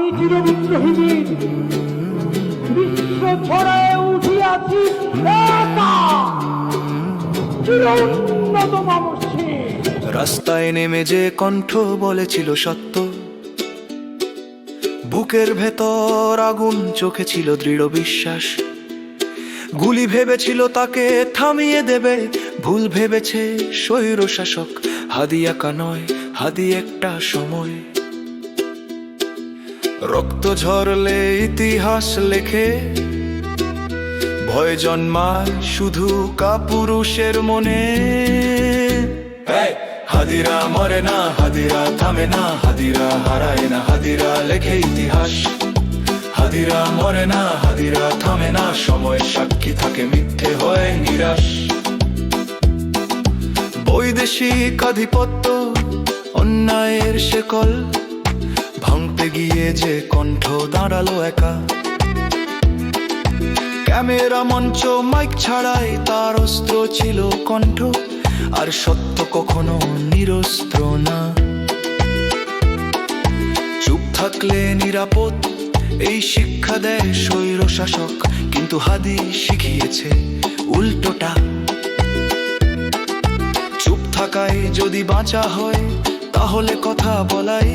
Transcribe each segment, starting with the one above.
আমি বিশ্ব ছড়ায় রাস্তায় নেমে যে কণ্ঠ বলেছিল সত্য, বুকের ভেতর আগুন চোখে ছিল দৃঢ় বিশ্বাস। গুলি ভেবেছিল তাকে থামিয়ে দেবে, ভুল ভেবেছে স্বৈর শাসক হাদি একা নয়, হাদি একটা সময়। রক্ত ঝরলে ইতিহাস লেখে। ভয় জন্মায় শুধু কাপুরুষের মনে। হাদিরা মরে না, হাদিরা থামে না, হাদিরা হারায় না, হাদিরা লেখে ইতিহাস। হাদিরা মরে না, হাদিরা থামে না, সময় সাক্ষী থাকে, মিথ্যে হয় নিরাশ। বৈদেশিক আধিপত্য, অন্যায়ের শেকল। ভাঙতে গিয়ে যে কণ্ঠ দাঁড়াল একা। ক্যামেরা মঞ্চ, মাইক ছাড়াই তার অস্ত্র ছিল কণ্ঠ, আর সত্য কখনো নিরস্ত্র না। চুপ থাকলে নিরাপদ, এই শিক্ষা দেয় স্বৈর শাসক, কিন্তু হাদি শিখিয়েছে উল্টোটা। চুপ থাকায় যদি বাঁচা হয়, তাহলে কথা বলাই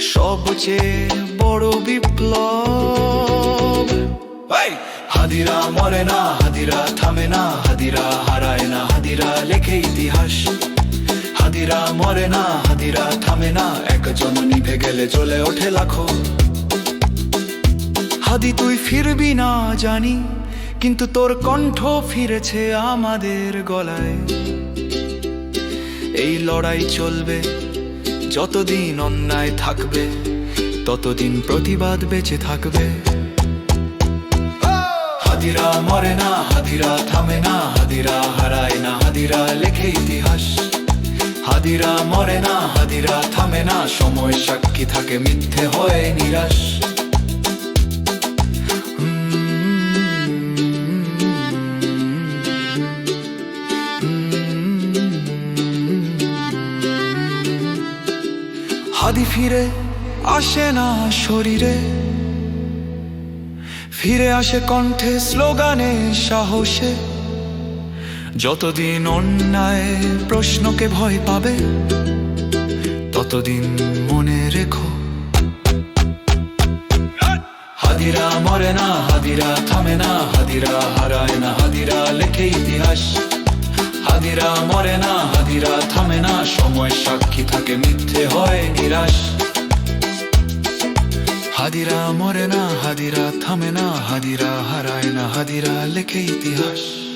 সবচেয়ে বড় বিপ্লব! হাদিরা মরে না, হাদিরা থামে না, হাদিরা হারায় না, হাদিরা লেখে ইতিহাস। হাদিরা মরে না, হাদিরা থামে না, একজন নিভে গেলে চলে ওঠে লাখো। হাদি, তুই ফিরবি না জানি, কিন্তু তোর কণ্ঠ ফিরেছে আমাদের গলায়। এই লড়াই চলবে যতদিন অন্যায় থাকবে, ততদিন প্রতিবাদ বেঁচে থাকবে। হাদিরা মরে না, হাদিরা থামে না, হাদিরা হারায় না, হাদিরা লেখে ইতিহাস। হাদিরা মরে না, হাদিরা থামে না, সময় সাক্ষী থাকে, মিথ্যে হয় নিরাশ। হাদি ফিরে আসে না শরীরে। ফিরে আসে কণ্ঠে স্লোগানে সাহসে। যতদিন অন্যায় প্রশ্নকে ভয় পাবে, ততদিন মনে রেখো। হাদিরা মরে না, হাদিরা থামে না, হাদিরা হারায় না, হাদিরা লেখে ইতিহাস। হাদিরা মরে না হাদিরা থামে না, সময় সাক্ষী থাকে, মিথ্যে হয় নিরাশ। হাদিরা মরে না হাদিরা থামে না হাদিরা হারায় না হাদিরা লেখে ইতিহাস।